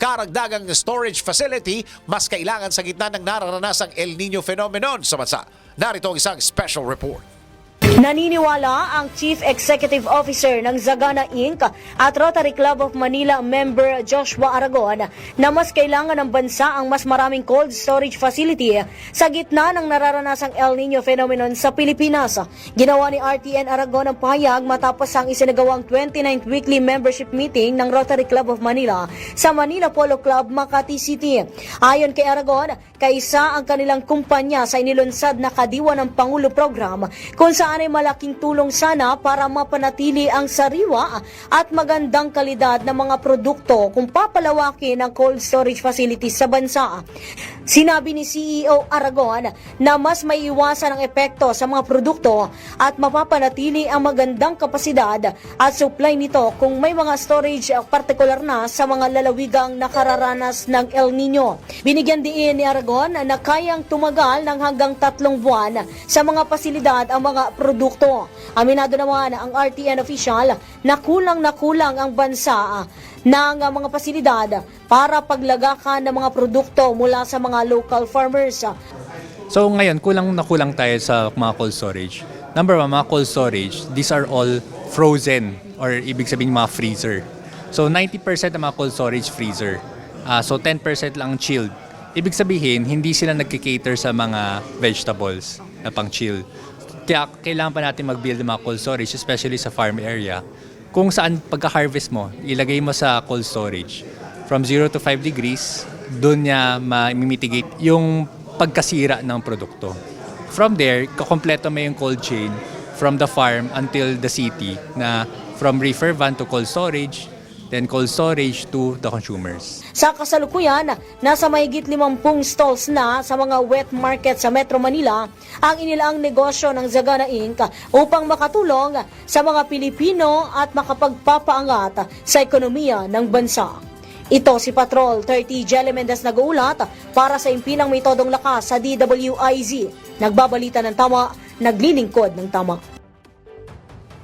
karagdagang storage facility mas kailangan sa gitna ng nararanasang El Nino phenomenon sa bansa. Narito ang isang special report. Naniniwala ang Chief Executive Officer ng Zagana Inc. at Rotary Club of Manila member Joshua Aragon na mas kailangan ng bansa ang mas maraming cold storage facility sa gitna ng nararanasang El Nino phenomenon sa Pilipinas. Ginawa ni RTN Aragon ang pahayag matapos ang isinagawang 29th weekly membership meeting ng Rotary Club of Manila sa Manila Polo Club, Makati City. Ayon kay Aragon, kaisa ang kanilang kumpanya sa inilunsad na Kadiwa ng Pangulo program kung saan ay malaking tulong sana para mapanatili ang sariwa at magandang kalidad ng mga produkto kung papalawakin ang cold storage facilities sa bansa. Sinabi ni CEO Aragon na mas may iwasan ang epekto sa mga produkto at mapapanatili ang magandang kapasidad at supply nito kung may mga storage partikular na sa mga lalawigang nakararanas ng El Nino. Binigyan din ni Aragon na kayang tumagal ng hanggang tatlong buwan sa mga pasilidad ang mga produkto. Aminado naman ang RTN official na kulang na kulang ang bansa ng uh, mga pasilidad para paglagakan ng mga produkto mula sa mga local farmers. So ngayon, kulang na kulang tayo sa mga cold storage. Number one, mga cold storage, these are all frozen or ibig sabihin mga freezer. So 90% ng mga cold storage freezer. Ah, so 10% lang chilled. Ibig sabihin, hindi sila nagkikater sa mga vegetables na pang chill. Kaya kailangan pa natin mag-build ng mga cold storage, especially sa farm area. Kung saan pagka-harvest mo, ilagay mo sa cold storage. From 0 to 5 degrees, doon niya ma-mitigate yung pagkasira ng produkto. From there, kakompleto mo yung cold chain from the farm until the city na from reefer van to cold storage, then cold storage to the consumers. Sa kasalukuyan, nasa mahigit 50 stalls na sa mga wet market sa Metro Manila ang inilaang negosyo ng Zagana Inc. upang makatulong sa mga Pilipino at makapagpapaangat sa ekonomiya ng bansa. Ito si Patrol 30 Jelly Mendez nag-uulat para sa impinang may lakas sa DWIZ. Nagbabalita ng tama, naglilingkod ng tama.